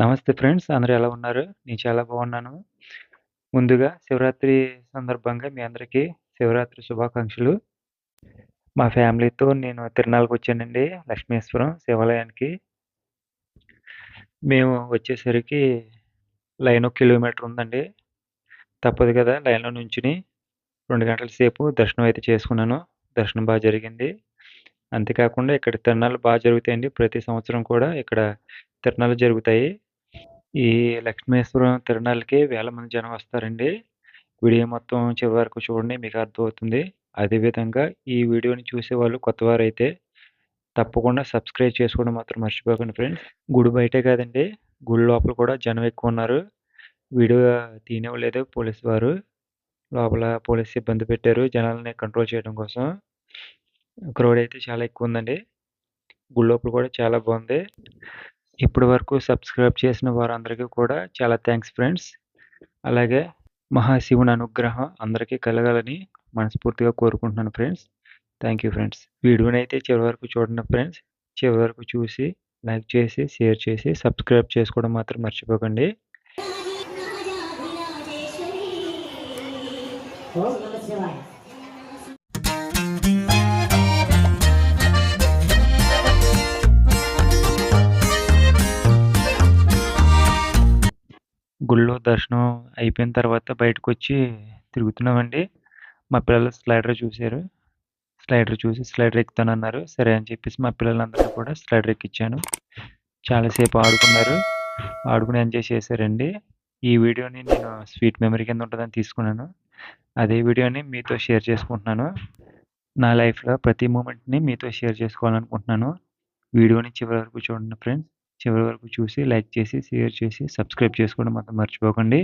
నమస్తే ఫ్రెండ్స్. అందరూ ఎలా ఉన్నారు? నేను చాలా బాగున్నాను. ముందుగా శివరాత్రి సందర్భంగా మీ అందరికీ శివరాత్రి శుభాకాంక్షలు. మా ఫ్యామిలీతో నేను తిరునాళ్ళకొచ్చానండి లక్ష్మీశ్వరం శివాలయానికి. మేము వచ్చేసరికి లైన్ ఒక కిలోమీటర్ ఉందండి. తప్పదు కదా! లైన్‌లో నుంచుని రెండు గంటల సేపు దర్శనం అయితే చేసుకున్నాను. దర్శనం బాగా జరిగింది. అంతేకాకుండా ఇక్కడ తిరునాళ్ళు బాగా జరుగుతాయండి. ప్రతి సంవత్సరం కూడా ఇక్కడ తిరునాళ్ళు జరుగుతాయి. ఈ లక్ష్మీశ్వరం తిరునాళ్ళకి వేల మంది జనం వస్తారండి. వీడియో మొత్తం చివరి వరకు చూడండి మీకు అర్థమవుతుంది. అదేవిధంగా ఈ వీడియోని చూసేవాళ్ళు కొత్తవారైతే తప్పకుండా సబ్స్క్రైబ్ చేసుకోవడం మాత్రం మర్చిపోకండి ఫ్రెండ్స్. గుడి బయటే కాదండి. గుడి లోపల కూడా జనం ఎక్కువ ఉన్నారు వీడియో తీనివ్వలేదు పోలీసు వారు. లోపల పోలీస్ సిబ్బంది పెట్టారు జనాలని కంట్రోల్ చేయడం కోసం. క్రౌడ్ అయితే చాలా ఎక్కువుందండి. గుడి లోపల కూడా చాలా బాగుంది ఇప్పటి వరకు సబ్స్క్రైబ్ చేసిన వారందరికీ కూడా చాలా థ్యాంక్స్ ఫ్రెండ్స్. అలాగే మహాశివుని అనుగ్రహం అందరికీ కలగాలని మనస్ఫూర్తిగా కోరుకుంటున్నాను ఫ్రెండ్స్. Thank you friends. వీడియోని అయితే చివరి వరకు చూడండి ఫ్రెండ్స్. చివరి వరకు చూసి లైక్ చేసి, షేర్ చేసి, సబ్స్క్రైబ్ చేసుకోవడం మాత్రం మర్చిపోకండి. ఓం నమ శివాయ గుళ్ళో దర్శనం అయిపోయిన తర్వాత బయటకొచ్చి తిరుగుతున్నామండి. మా పిల్లలు స్లైడర్ చూసారు. స్లైడర్ చూసి స్లైడర్ ఎక్కుతానన్నారు. సరే అని చెప్పేసి మా పిల్లలందరిని కూడా స్లైడర్ ఎక్కించాను. చాలాసేపు ఆడుకున్నారు. ఆడుకుని ఎంజాయ్ చేశారండి. ఈ వీడియోని నేను స్వీట్ మెమరీ కింద ఉంటుందని తీసుకున్నాను. అదే వీడియోని మీతో షేర్ చేసుకుంటున్నాను. నా లైఫ్‌లో ప్రతి మూమెంట్‌ని మీతో షేర్ చేసుకోవాలనుకుంటున్నాను. వీడియోని చివరి వరకు చూడండి ఫ్రెండ్స్. చివరి వరకు చూసి లైక్ చేసి, షేర్ చేసి, సబ్స్క్రైబ్ చేసుకోవడం మాత్రం మర్చిపోకండి.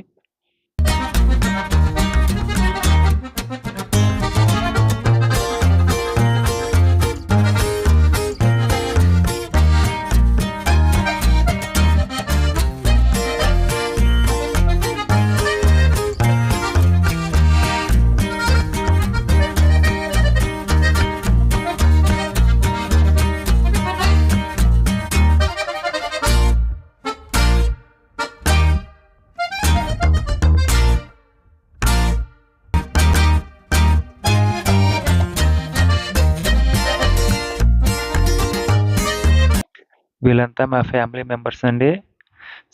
వీళ్ళంతా మా ఫ్యామిలీ మెంబర్స్ అండి.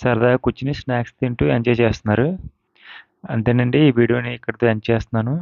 సరదాగా కూర్చొని స్నాక్స్ తింటూ ఎంజాయ్ చేస్తున్నారు. అంతేనండి ఈ వీడియోని ఇక్కడితో ఎండ్ చేస్తున్నాను.